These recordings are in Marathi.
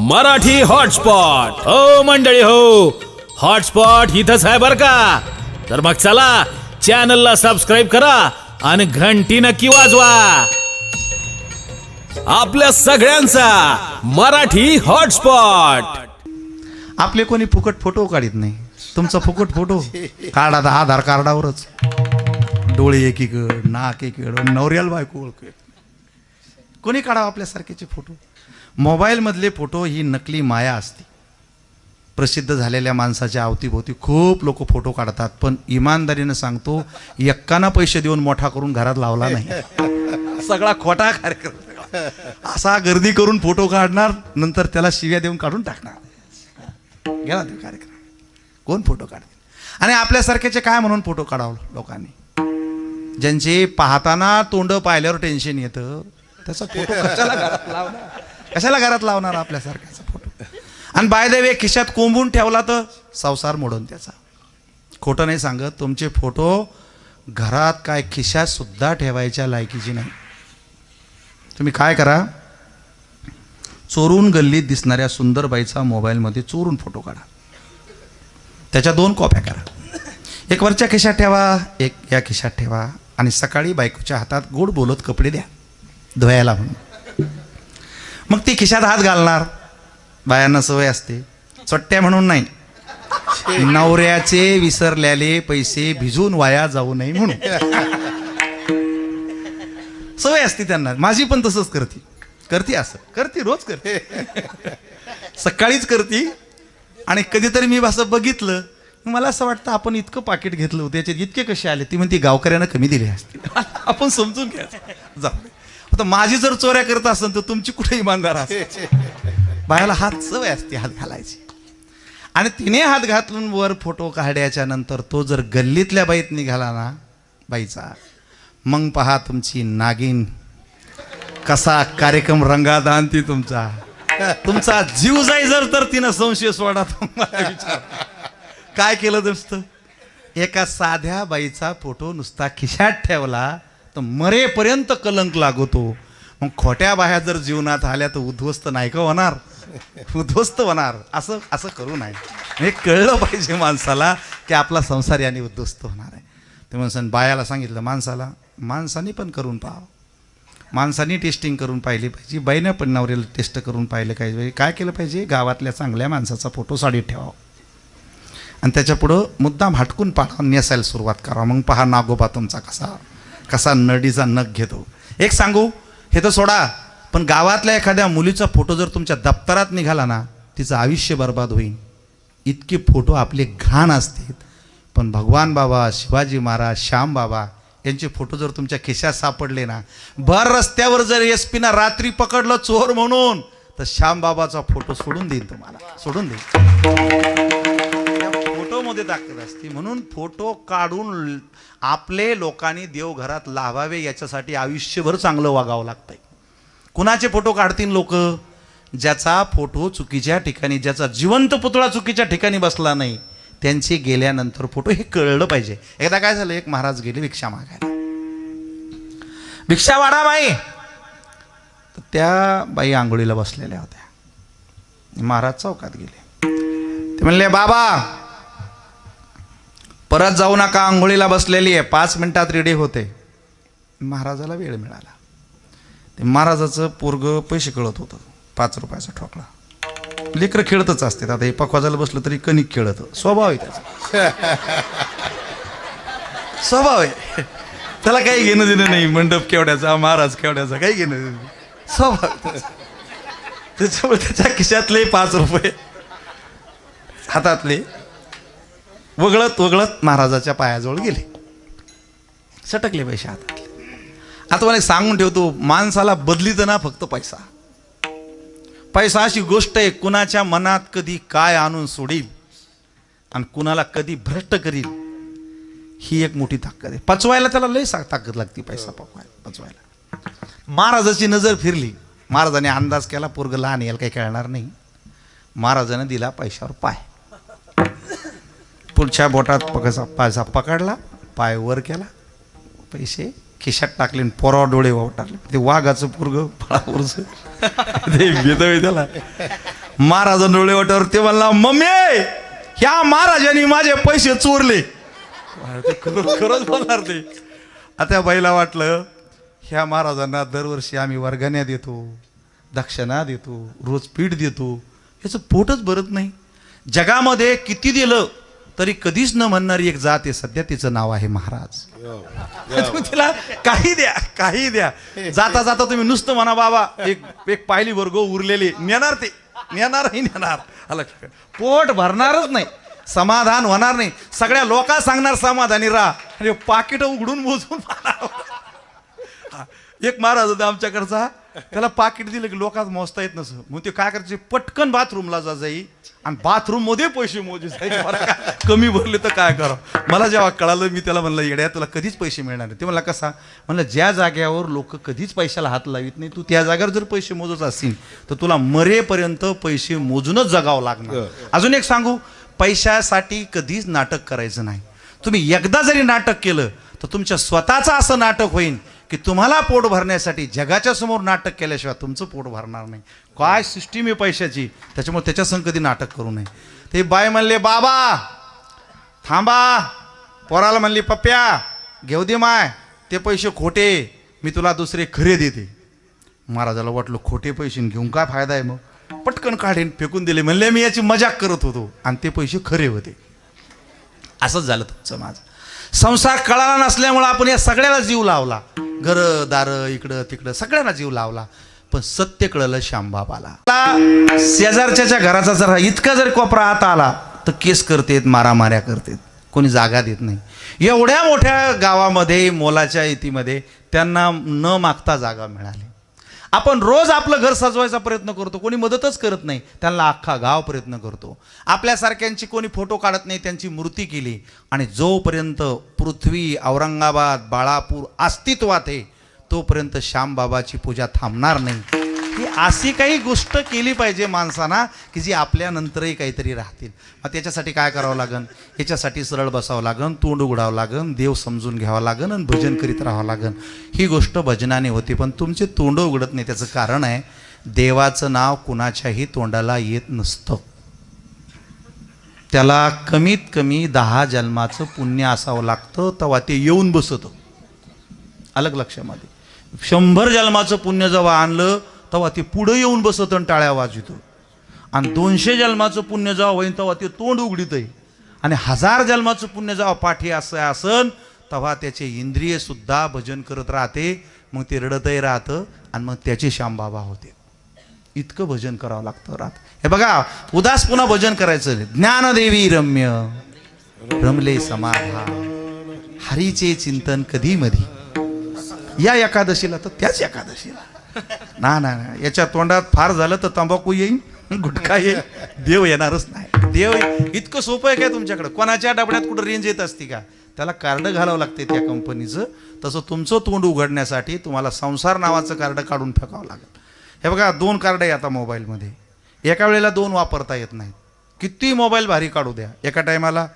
मराठी हॉटस्पॉट. हो मंडळी हो. हॉटस्पॉट इथंच आहे बर का? तर मग चला चॅनलला सबस्क्राईब करा आणि घंटी नक्की वाजवा. आपल्या सगळ्यांचा मराठी हॉटस्पॉट. आपले कोणी फुकट फोटो काढत नाही. तुमचा फुकट फोटो काढा आधार कार्डावरच. डोळे एकीकड नाक एकीकड नवऱ्याला बायको ओळख कोणी काढावं आपल्यासारखेचे फोटो मोबाईलमधले फोटो ही नकली माया असते. प्रसिद्ध झालेल्या माणसाच्या अवतीभोवती खूप लोक फोटो काढतात पण इमानदारीनं सांगतो एक्काना पैसे देऊन मोठा करून घरात लावला नाही. सगळा खोटा कार्यक्रम. असा गर्दी करून फोटो काढणार नंतर त्याला शिव्या देऊन काढून टाकणार. गेला तो कार्यक्रम. कोण फोटो काढतील आणि आपल्यासारख्याचे काय म्हणून फोटो काढावं लोकांनी? ज्यांचे पाहताना तोंड पाहिल्यावर टेन्शन येतं त्याचा फोटो कशाला घरात लावणार? कशाला घरात लावणार आपल्यासारख्याचा फोटो आणि बाय द खिशात कोंबून ठेवला तर संसार मोडून त्याचा. खोटं नाही सांगत तुमचे फोटो घरात काय खिशात सुद्धा ठेवायच्या लायकीची नाही. तुम्ही काय करा? चोरून गल्लीत दिसणाऱ्या सुंदरबाईचा मोबाईलमध्ये चोरून फोटो काढा. त्याच्या दोन कॉप्या करा. एक वरच्या खिशात ठेवा एक या खिशात ठेवा. आणि सकाळी बायकोच्या हातात गोड बोलत कपडे द्या. धुवायला म्हणून. मग ती खिशात हात घालणार. बायांना सवय असते. चट्ट्या म्हणून नाही. नवऱ्याचे विसरलेले पैसे भिजून वाया जाऊ नये म्हणून. सवय असते त्यांना. माझी पण तसंच करते. करते असं. करते रोज करते. सकाळीच करते. आणि कधीतरी मी असं बघितलं. मला असं वाटतं आपण इतकं पाकिट घेतलं होतं. त्याच्यात इतके कसे आले? ती म्हणते गावकऱ्यांना कमी दिले असते. आपण समजून घ्यायचं. जाऊ आता माझी जर चोऱ्या करत असेल तर तुमची कुठे इमानदार असते बायाला हात सवय असते हात घालायची. आणि तिने हात घातलून वर फोटो काढ्याच्या नंतर तो जर गल्लीतल्या बाईत निघाला ना बाईचा मग पहा तुमची नागिन. कसा कार्यक्रम रंगात आणती तुमचा. तुमचा जीव जाई जर तर तिनं संशय सोडा तुम्हाला काय केलं नसतं एका साध्या बाईचा फोटो नुसता खिशात ठेवला तर मरेपर्यंत कलंक लागतो. मग खोट्या बाह्या जर जीवनात आल्या तर उद्ध्वस्त नाही का होणार? उद्ध्वस्त होणार. असं असं करू नये. हे कळलं पाहिजे माणसाला की आपला संसार याने उद्ध्वस्त होणार आहे. ते माणसाने बायाला सांगितलं माणसाला माणसाने पण करून पाहावं. माणसाने टेस्टिंग करून पाहिली पाहिजे. बाईनं पण नवऱ्याला टेस्ट करून पाहिलं पाहिजे. काय केलं पाहिजे? गावातल्या चांगल्या माणसाचा फोटो साडीत ठेवावा. आणि त्याच्यापुढं मुद्दाम हटकून पाहा नेसायला सुरुवात करा मग पहा नागोबा तुमचा कसा. कसा नडीचा नख घेतो. एक सांगू? हे तर सोडा. पण गावातल्या एखाद्या मुलीचा फोटो जर तुमच्या दप्तरात निघाला ना तिचं आयुष्य बर्बाद होईल. इतके फोटो आपले घाण असतील. पण भगवान बाबा शिवाजी महाराज श्याम बाबा यांचे फोटो जर तुमच्या खिशात सापडले ना भर रस्त्यावर जर एस पीना रात्री पकडलं चोर म्हणून तर श्याम बाबाचा फोटो सोडून देईन तुम्हाला. सोडून देईन. फोटोमध्ये दाखवत असते. म्हणून फोटो काढून आपले लोकांनी देवघरात लावावे याच्यासाठी आयुष्यभर चांगलं वागावं लागतंय. कुणाचे फोटो काढतील लोक? ज्याचा फोटो चुकीच्या ठिकाणी ज्याचा जिवंत पुतळा चुकीच्या ठिकाणी बसला नाही त्यांचे गेल्यानंतर फोटो हे कळलं पाहिजे. एकदा काय झालं? एक महाराज गेले भिक्षा मागायला. भिक्षा वाढा बाई. तर त्या बाई आंघोळीला बसलेल्या होत्या. महाराज चौकात गेले. ते म्हणले बाबा परत जाऊ नका आंघोळीला बसलेली आहे. पाच मिनिटात रेडी होते. महाराजाला वेळ मिळाला. ते महाराजाचं पोरग पैसे कळत होतं. पाच रुपयाचा ठोकळा लेकरं खेळतच असते आता हे पखवाजाला बसलं तरी कणिक खेळत. स्वभाव आहे त्याचा. स्वभाव आहे. त्याला काही घेणं देणं नाही. मंडप केवड्याचा महाराज केवड्याचा काही घेणं देणं नाही. स्वभाव त्याच्यामुळे त्याच्या खिशातले पाच रुपये हातातले. वगळत वगळत महाराजाच्या पायाजवळ गेले. सटकले पैसे हातातले. आता मला एक सांगून ठेवतो माणसाला बदलीत ना फक्त पैसा. पैसा अशी गोष्ट आहे कुणाच्या मनात कधी काय आणून सोडील आणि कुणाला कधी भ्रष्ट करील ही एक मोठी ताकद आहे. पचवायला त्याला लय सा ताकद लागते पैसा पकवायला पचवायला. महाराजाची नजर फिरली. महाराजाने अंदाज केला पोरग लहान याला काही कळणार नाही. महाराजाने दिला पैशावर पाय. पुढच्या बोटात पकसा पैसा पकडला पाय वर केला पैसे खिशात टाकले आणि पोरावर डोळे वाव टाकले. ते वाघाचं पोरग फळावरचं ते भेदवे त्याला. महाराज डोळे वाटावर ते म्हणला मम्मी ह्या महाराजांनी माझे पैसे चोरले. खरंच बोलणार ते. आता बाईला वाटलं ह्या महाराजांना दरवर्षी आम्ही वर्गण्या देतो दक्षिणा देतो रोज पीठ देतो. याचं पोटच भरत नाही. जगामध्ये किती दिलं तरी कधीच न म्हणणारी एक जात आहे सध्या तिचं नाव आहे महाराज. तुम्ही तिला काही द्या काही द्या. जाता जाता तुम्ही नुसतं म्हणा बाबा एक एक पायली वर्ग उरलेली नेणार ते नेणारही नेणार? पोट भरणारच नाही समाधान होणार नाही. सगळ्या लोका सांगणार समाधानी राहा. आणि पाकिट उघडून मोजून. हा, एक महाराज होता आमच्याकडचा. त्याला पाकिट दिलं की लोकात मोजता येत नसं. मग ते काय करायचे? पटकन बाथरूमला जा जाई. आणि बाथरूममध्ये पैसे मोजे जायचे? कमी भरले तर काय करा मला जेव्हा कळालं मी त्याला म्हणलं येड्या तुला कधीच पैसे मिळणार नाही. ते मला कसा? म्हणलं ज्या जाग्यावर लोक कधीच पैशाला हात लावित नाही तू त्या जागेवर जर पैसे मोजत असतील तर तुला मरेपर्यंत पैसे मोजूनच जगावं लागणार. अजून एक सांगू पैशासाठी कधीच नाटक करायचं नाही. तुम्ही एकदा जरी नाटक केलं तर तुमच्या स्वतःचं असं नाटक होईल की तुम्हाला पोट भरण्यासाठी जगाच्या समोर नाटक केल्याशिवाय तुमचं पोट भरणार नाही. काय सिस्टीम आहे पैशाची? त्याच्यामुळे त्याच्या संग कधी नाटक करू नये. ते बाय म्हणले बाबा थांबा. पोराला म्हणली पप्प्या घेऊ दे माय ते पैसे खोटे मी तुला दुसरे खरे देते. महाराजाला वाटलं खोटे पैसे घेऊन काय फायदा आहे मग? पटकन काढीन फेकून दिले. म्हणले मी याची मजाक करत होतो. आणि ते पैसे खरे होते. असंच झालं तुमचं माझं. संसार कळाला नसल्यामुळं आपण या सगळ्याला जीव लावला. घर दार इकडं तिकडं सगळ्यांना जीव लावला. पण सत्य कळलं श्यामबाबाला. शेजारच्या घराचा जर इतका जर कोपरा हात आला तर केस करतेत मारामाऱ्या करतेत. कोणी जागा देत नाही. एवढ्या मोठ्या गावामध्ये मोलाच्या इतीमध्ये त्यांना न मागता जागा मिळाली. आपण रोज आपलं घर सजवायचा प्रयत्न करतो कोणी मदतच करत नाही त्यांना अख्खा गाव प्रयत्न करतो. आपल्यासारख्यांची कोणी फोटो काढत नाही त्यांची मूर्ती केली. आणि जोपर्यंत पृथ्वी औरंगाबाद बाळापूर अस्तित्वात आहे तोपर्यंत श्यामबाबाची पूजा थांबणार नाही. ही अशी काही गोष्ट केली पाहिजे माणसांना की जी आपल्यानंतरही काहीतरी राहतील. मग त्याच्यासाठी काय करावं लागन? याच्यासाठी सरळ बसावं लागन तोंड उघडावं लागन देव समजून घ्यावं लागन आणि भजन करीत राहावं लागन. ही गोष्ट भजनाने होती पण तुमचे तोंड उघडत नाही. त्याचं कारण आहे देवाचं नाव कुणाच्याही तोंडाला येत नसतं. त्याला कमीत कमी दहा जन्माचं पुण्य असावं लागतं तेव्हा ते येऊन बसतं. अलग लक्षामध्ये. शंभर जन्माचं पुण्य जेव्हा आणलं तेव्हा ते पुढं येऊन बसत आणि टाळ्या वाजवितो. आणि दोनशे जन्माचं पुण्य जेव्हा होईन तेव्हा ते तोंड उघडित आहे. आणि हजार जन्माचं पुण्य जेव्हा पाठी असं असन तेव्हा त्याचे इंद्रिय सुद्धा भजन करत राहते मग ते रडतही राहतं आणि मग त्याचे श्यामबाबा होते. इतकं भजन करावं लागतं रात. हे बघा उदास पुन्हा भजन करायचं. ज्ञानदेवी रम्य रमले समाधा. हरीचे चिंतन कधी मधी? या एकादशीला तर त्याच एकादशीला. ना ना ना. याच्या तोंडात फार झालं तर तंबाखू येईन गुटखा येईल देव येणारच नाही. देव इतकं सोपं आहे काय तुमच्याकडे? कोणाच्या डबड्यात कुठं रेंज येत असते का? त्याला कार्ड घालावं लागते त्या कंपनीचं तसं तुमचं तोंड उघडण्यासाठी तुम्हाला संसार नावाचं कार्ड काढून फेकावं लागेल. हे बघा दोन कार्ड आहे आता मोबाईलमध्ये. एका वेळेला दोन वापरता येत नाहीत. किती मोबाईल भारी काढू द्या. एका टायमाला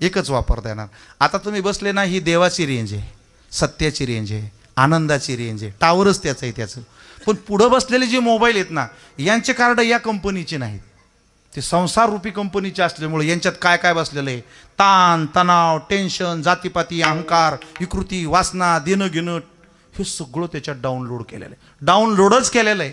एकच वापरता येणार. आता तुम्ही बसले ना ही देवाची रेंज आहे सत्याची रेंज आहे आनंदाची रेंज आहे. टावरच त्याचं आहे त्याचं. पण पुढं बसलेले जे मोबाईल आहेत ना यांचे कार्ड या कंपनीचे नाहीत. ते संसार रूपी कंपनीचे असल्यामुळे यांच्यात काय काय बसलेलं आहे? ताण तणाव टेन्शन जातीपाती अहंकार विकृती वासना देणं घेणं हे सगळं त्याच्यात डाउनलोड केलेलं आहे. डाउनलोडच केलेलं आहे.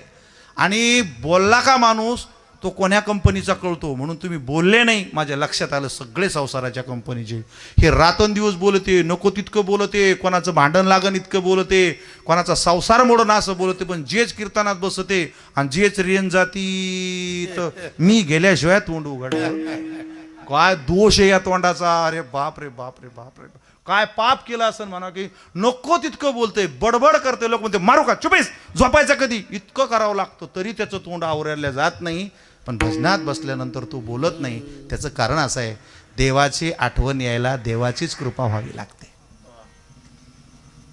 आणि बोलला का माणूस तो कोण्या कंपनीचा कळतो? म्हणून तुम्ही बोलले नाही. माझ्या लक्षात आलं सगळे संसाराच्या कंपनीचे. हे रातंदिवस बोलते नको तितकं बोलते कोणाचं भांडण लागण इतकं बोलते कोणाचा संसार मोडन असं बोलते पण जेच कीर्तनात बसते आणि जेच रेन जाती तर मी गेल्याशिवाय तोंड उघड काय दोष आहे या तोंडाचा? अरे बाप रे बाप रे बाप रे काय पाप केलं असं म्हणा की नको तितकं बोलते बडबड करते लोक म्हणते मारू का चुपेस झोपायचं कधी? इतकं करावं लागतं तरी त्याचं तोंड आवरायला जात नाही. पण भजनात बसल्यानंतर तो बोलत नाही त्याचं कारण असं आहे देवाची आठवण यायला देवाचीच कृपा व्हावी लागते.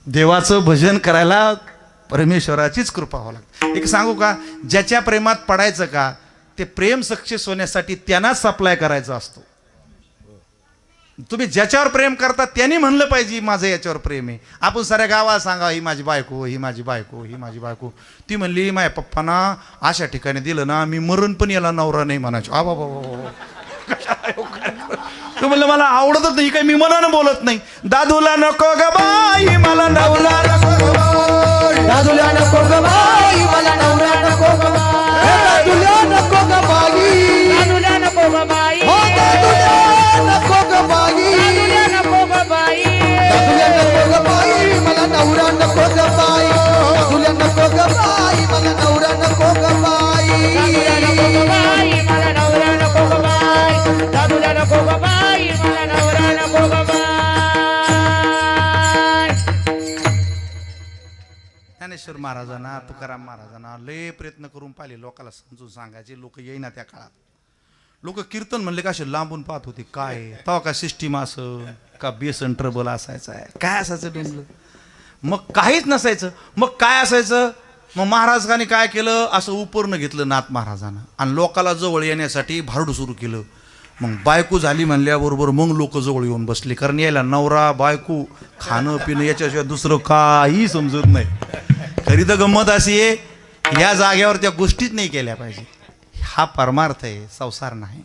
देवाचं भजन करायला परमेश्वराचीच कृपा व्हावी लागते. एक सांगू का ज्याच्या प्रेमात पडायचं का ते प्रेम सक्सेस होण्यासाठी त्यांनाच सप्लाय करायचा असतो. तुम्ही ज्याच्यावर प्रेम करता त्यांनी म्हणलं पाहिजे माझं याच्यावर प्रेम आहे. आपण साऱ्या गावाला सांगा ही माझी बायको ही माझी बायको ही माझी बायको. ती म्हणली माझ्या पप्पांना अशा ठिकाणी दिलं ना मी मरण पण याला नवरा नाही म्हणायचो. आ बाबा बाबा तू म्हणलं मला आवडतच नाही काय मी मनानं बोलत नाही. दादूला नको ग बाई मला नवरा नको नको ग बाई नको ग बाई मला नवरा नको ग बाई ज्ञानेश्वर महाराजांना तुकाराम महाराजांना लय प्रयत्न करून पाहिले लोकांना समजून सांगायचे लोक येईना त्या काळात. लोक कीर्तन म्हणले का असे लांबून पाहत होते काय तेव्हा का सिस्टीम असं का बेसन ट्रबल असायचं आहे? काय असायचं नेमलं मग काहीच नसायचं. मग काय असायचं? मग महाराजांनी काय केलं? असं उपरनं घेतलं नाथ महाराजांना. आणि लोकाला जवळ येण्यासाठी भारड सुरू केलं. मग बायको झाली म्हणल्याबरोबर मग लोक जवळ येऊन बसले. कारण यायला नवरा बायको खाणं पिणं याच्याशिवाय दुसरं काही समजत नाही. खरी तर गंमत अशी आहे या जागेवर त्या गोष्टीच नाही केल्या पाहिजे. हा परमार्थ आहे संसार नाही.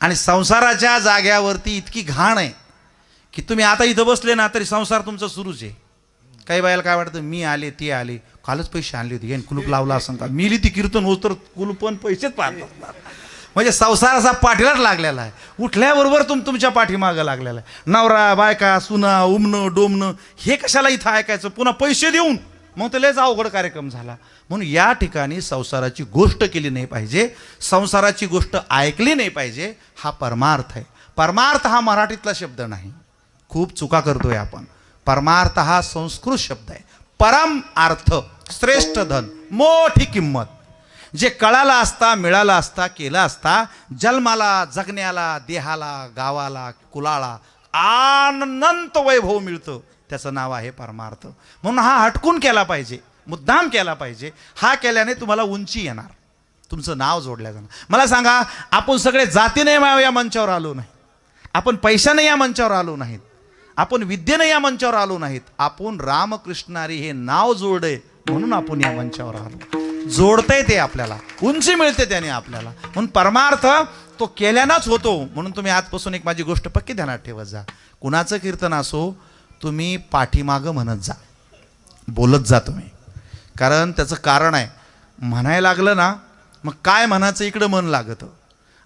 आणि संसाराच्या जाग्यावरती इतकी घाण आहे की तुम्ही आता इथं बसले ना तरी संसार तुमचा सुरूच आहे. काही बायाला काय वाटतं मी आले ते आले. कालच पैसे आणले होते. यांनी कुलूप लावला असं का मिली ती कीर्तन होत तर कुलूप पण पैसेच पाहतात. म्हणजे संसार असा पाठीलाच लागलेला आहे. उठल्याबरोबर तुम तुमच्या पाठीमागं लागलेला आहे. नवरा बायका सुना उमणं डोमणं हे कशाला इथं ऐकायचं? पुन्हा पैसे देऊन. मग तर लयच अवघड कार्यक्रम झाला. म्हणून या ठिकाणी संसाराची गोष्ट केली नाही पाहिजे. संसाराची गोष्ट ऐकली नाही पाहिजे. हा परमार्थ आहे. परमार्थ हा मराठीतला शब्द नाही. खूप चुका करतोय आपण. परमार्थ हा संस्कृत शब्द आहे. परम अर्थ श्रेष्ठ धन मोठी किंमत. जे कळाला असता मिळाला असता केला असता जन्माला जगण्याला देहाला गावाला कुलाला आनंत वैभव मिळतं. त्याचं नाव आहे परमार्थ. म्हणून हा हटकून केला पाहिजे मुद्दाम केला पाहिजे. हा केल्याने तुम्हाला उंची येणार. तुमचं नाव जोडलं जाणार. मला सांगा आपण सगळे जातीने या मंचावर आलो नाही. आपण पैशाने या मंचावर आलो नाहीत. आपण विद्येने या मंचावर आलो नाहीत. आपण रामकृष्णारी हे नाव जोडे म्हणून आपण या मंचावर आलो. जोडतंय ते आपल्याला. उंची मिळते त्याने आपल्याला. म्हणून परमार्थ तो केल्यानंच होतो. म्हणून तुम्ही आजपासून एक माझी गोष्ट पक्की ध्यानात ठेवत जा. कुणाचं कीर्तन असो तुम्ही पाठीमागं म्हणत जा. बोलत जा तुम्ही. कारण त्याचं कारण आहे. म्हणायला लागलं ना मग काय म्हणायचं इकडं मन लागतं.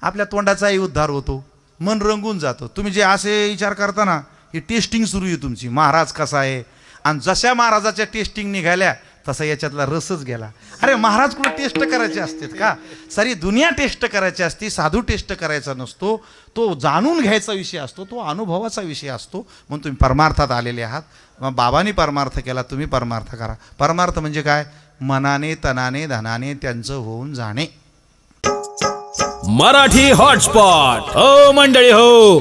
आपल्या तोंडाचाही उद्धार होतो. मन रंगून जातं. तुम्ही जे असे विचार करता ना ही टेस्टिंग सुरू आहे तुमची. महाराज कसा आहे? आणि जशा महाराजाच्या टेस्टिंग निघाल्या तसा याच्यातला रसच गेला. अरे महाराज कुठं टेस्ट करायचे असतात का? सारी दुनिया टेस्ट करायची असती साधू टेस्ट करायचा नसतो. तो जाणून घ्यायचा विषय असतो तो अनुभवाचा विषय असतो. म्हणून तुम्ही परमार्थात आलेले आहात. मग बाबांनी परमार्थ केला तुम्ही परमार्थ करा. परमार्थ म्हणजे काय? मनाने तनाने धनाने त्यांचं होऊन जाणे. मराठी हॉटस्पॉट. हो मंडळी हो.